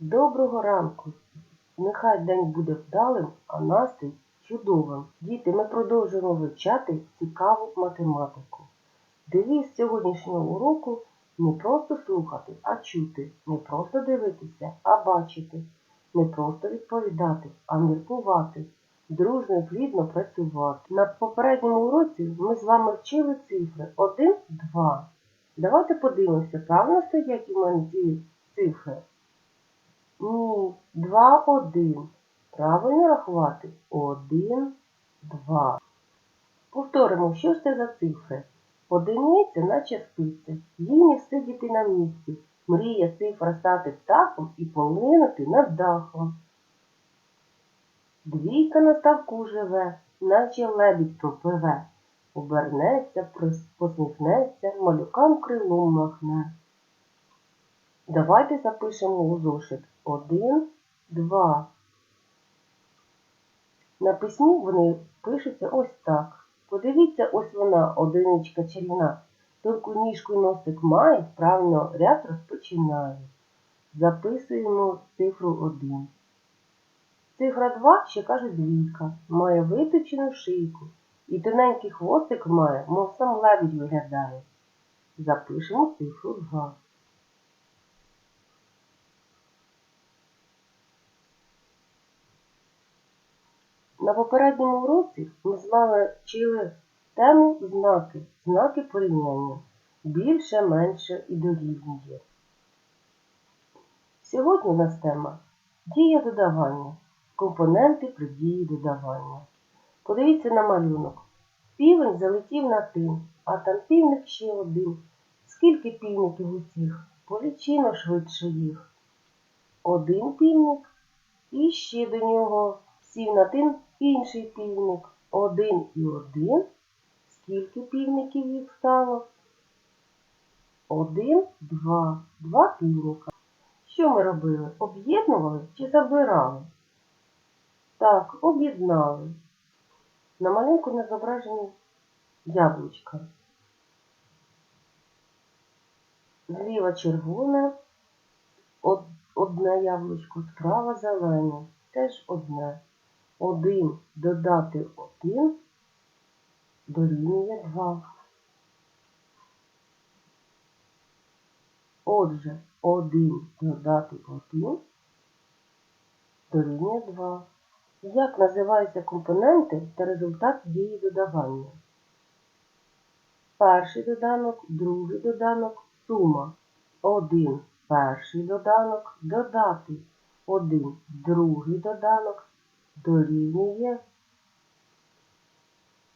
Доброго ранку! Нехай день буде вдалим, а настрій чудовим. Діти, ми продовжуємо вивчати цікаву математику. Девіз сьогоднішнього уроку не просто слухати, а чути, не просто дивитися, а бачити, не просто відповідати, а міркувати, дружно і плідно працювати. На попередньому уроці ми з вами вчили цифри 1, 2. Давайте подивимося, правильно стоять у мене ці цифри. Ні, 2, 1. Правильно рахувати? 1, 2. Повторимо, що ж це за цифри? Одиниця, наче спиця, їй не сидіти на місці. Мріє цифра стати птахом і полинути над дахом. Двійка на ставку живе, наче лебідь пропливе. Обернеться, посміхнеться, малюкам крилом махне. Давайте запишемо у зошит 1, 2. На письмі вони пишуться ось так. Подивіться, ось вона, одиничка чарівна. Тільки ніжку й носик має, правильно ряд розпочинає. Записуємо цифру 1. Цифра 2, ще кажуть двійка, має виточену шийку. І тоненький хвостик має, мов сам лебідь виглядає. Запишемо цифру 2. На попередньому уроці ми з вами вчили тему знаки, знаки порівняння. Більше, менше і дорівнює. Сьогодні у нас тема дія додавання, компоненти при дії додавання. Подивіться на малюнок. Півень залетів на тин, а там півник ще один. Скільки півників усіх? Полічіно швидше їх. Один півник і ще до нього сів на тин інший півник. Один і один. Скільки півників їх стало? Один, два, два півника. Що ми робили? Об'єднували чи забирали? Так, об'єднали. На малюнку не зображені яблучка. Зліва червоне, од- одне яблучко, справа зелене, теж одне. Один додати один дорівнює два. Отже, один додати один дорівнює два. Як називаються компоненти та результат дії додавання? Перший доданок, другий доданок, сума. Один перший доданок, додати. Один другий доданок дорівнює.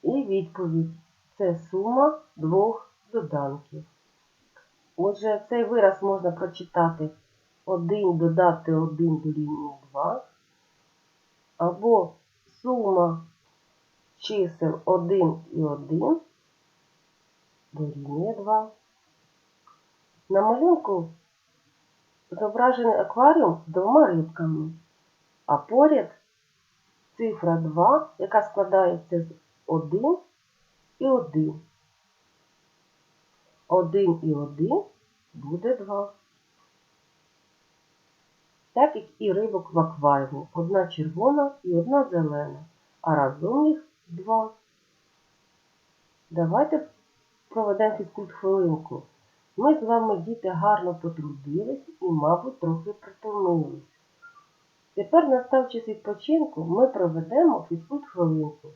І відповідь. Це сума двох доданків. Отже, цей вираз можна прочитати 1 додати 1 дорівнює 2. Або сума чисел 1 і 1 дорівнює 2. На малюнку зображений акваріум з двома рибками, а поряд цифра 2, яка складається з 1 і 1. 1 і 1 буде 2. Так як і рибок в акваріумі. Одна червона і одна зелена, а разом їх два. Давайте проведемо фізкульт хвилинку. Ми з вами, діти, гарно потрудились і, мабуть, трохи притомились. Тепер настав час відпочинку, ми проведемо фізкульт хвилинку.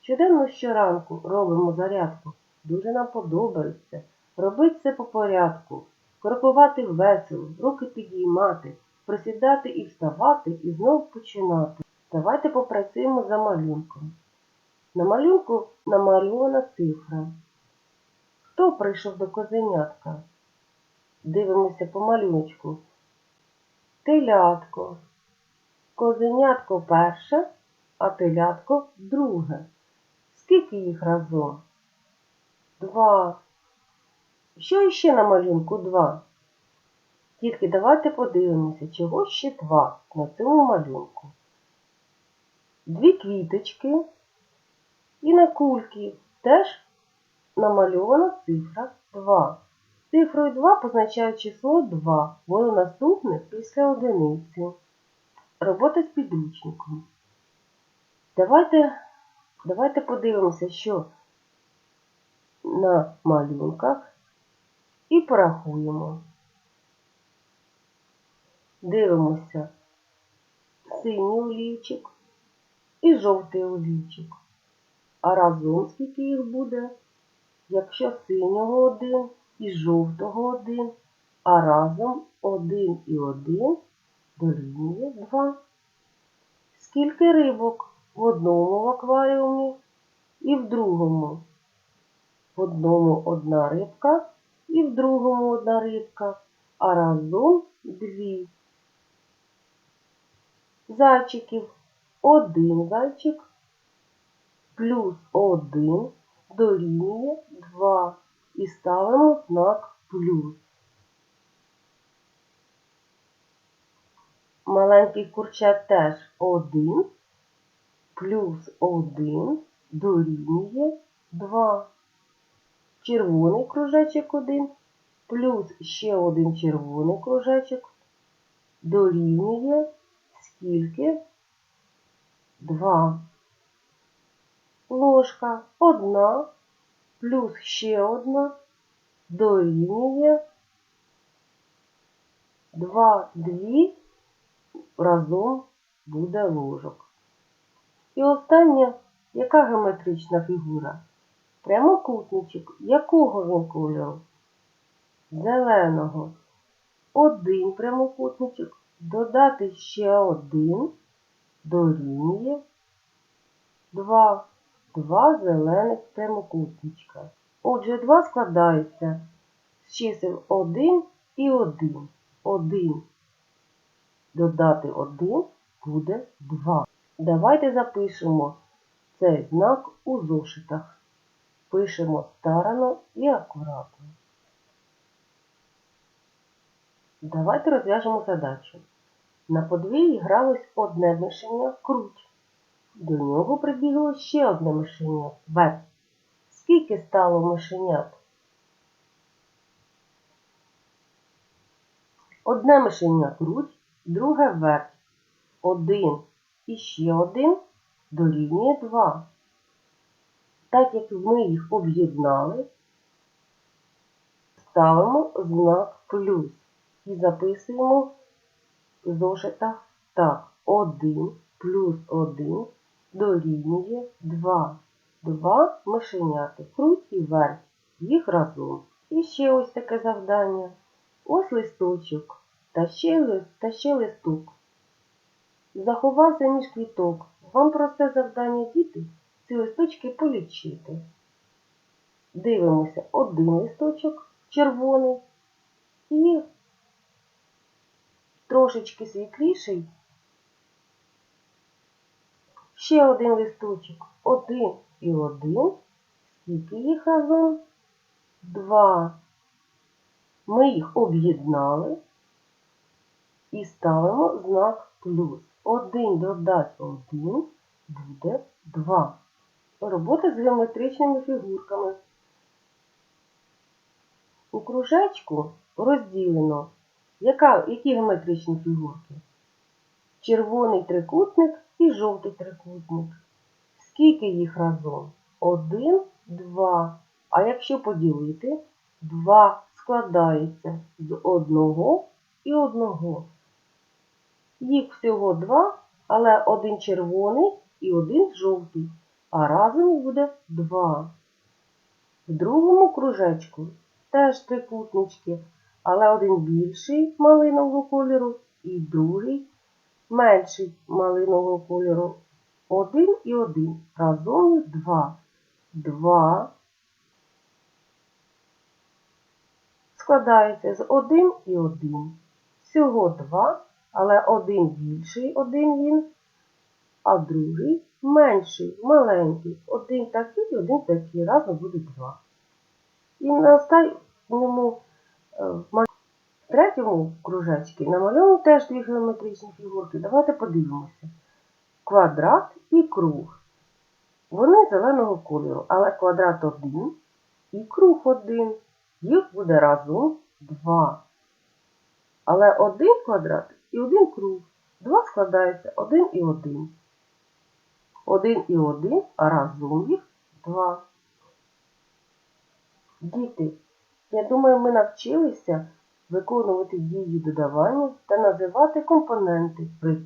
Щоденно щоранку робимо зарядку. Дуже нам подобається. Робити це по порядку. Крокувати весело, руки підіймати, присідати і вставати, і знову починати. Давайте попрацюємо за малюнком. На малюнку намальована цифра. Хто прийшов до козенятка? Дивимося по малюночку. Телятко. Козенятко перше, а телятко друге. Скільки їх разом? Два. Що іще на малюнку два? Тільки давайте подивимося, чого ще два на цьому малюнку. Дві квіточки і на кульки теж намальована цифра 2. Цифрою 2 позначає число 2. Воно наступне після одиниці. Робота з підручником. Давайте, давайте подивимося, що на малюнках і порахуємо. Дивимося синій олівчик і жовтий олівчик. А разом скільки їх буде, якщо синього один і жовтого один, а разом один і один дорівнює 2. Скільки рибок в одному акваріумі і в другому? В одному одна рибка і в другому одна рибка, а разом дві. Зайчиків один зайчик плюс один дорівнює 2 і ставимо знак плюс. Маленький курчат теж 1 плюс 1 дорівнює 2. Червоний кружечок 1 плюс ще один червоний кружечок дорівнює скільки? 2. Ложка одна плюс ще одна дорівнює 2, 2 разом буде ложок. І остання, яка геометрична фігура? Прямокутничок. Якого він кольору? Зеленого. Один прямокутничок. Додати ще один дорівнює 2. Два зелених прямокутничка. Отже, 2 складається з чисел 1 і 1. 1 додати 1 буде 2. Давайте запишемо цей знак у зошитах. Пишемо старано і акуратно. Давайте розв'яжемо задачу. На подвір'ї гралось одне мишеня круть. До нього прибігло ще одне мишеня верть. Скільки стало мишенят? Одне мишеня круть, друге верть. Один і ще один дорівнює два. Так як ми їх об'єднали, ставимо знак плюс і записуємо в зошитах так. 1 плюс 1 дорівнює 2. Два мишеняти, круть і верть, їх разом. І ще ось таке завдання. Ось листочок та ще, та ще листок. Заховався між квіток. Вам просте завдання діти ці листочки полічити. Дивимося один листочок червоний і трошечки світліший. Ще один листочок. Один і один. Скільки їх разом? Два. Ми їх об'єднали і ставимо знак плюс. Один додати один буде два. Робота з геометричними фігурками. У кружечку розділено яка, які геометричні фігурки? Червоний трикутник і жовтий трикутник. Скільки їх разом? Один, два. А якщо поділити, два складається з одного і одного. Їх всього два, але один червоний і один жовтий, а разом буде два. В другому кружечку теж трикутнички, але один більший малинового кольору і другий менший малинового кольору. Один і один. Разом їх два. Два складається з один і один. Всього два, але один більший, один він, а другий менший, маленький. Один такий один такий. Разом буде два. І на останньому е, в в третьому кружечці намальовано теж дві геометричні фігурки. Давайте подивимося. Квадрат і круг. Вони зеленого кольору, але квадрат один і круг один. Їх буде разом два. Але один квадрат і один круг. Два складається один і один. Один і один, а разом їх два. Діти, я думаю, ми навчилися виконувати дії додавання та називати компоненти при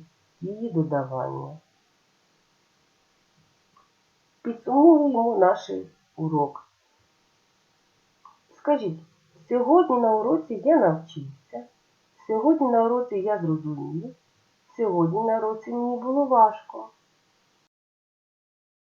дії додавання. Підсумуємо наш урок. Скажіть, сьогодні на уроці я навчився, сьогодні на уроці я зрозумів, сьогодні на уроці мені було важко.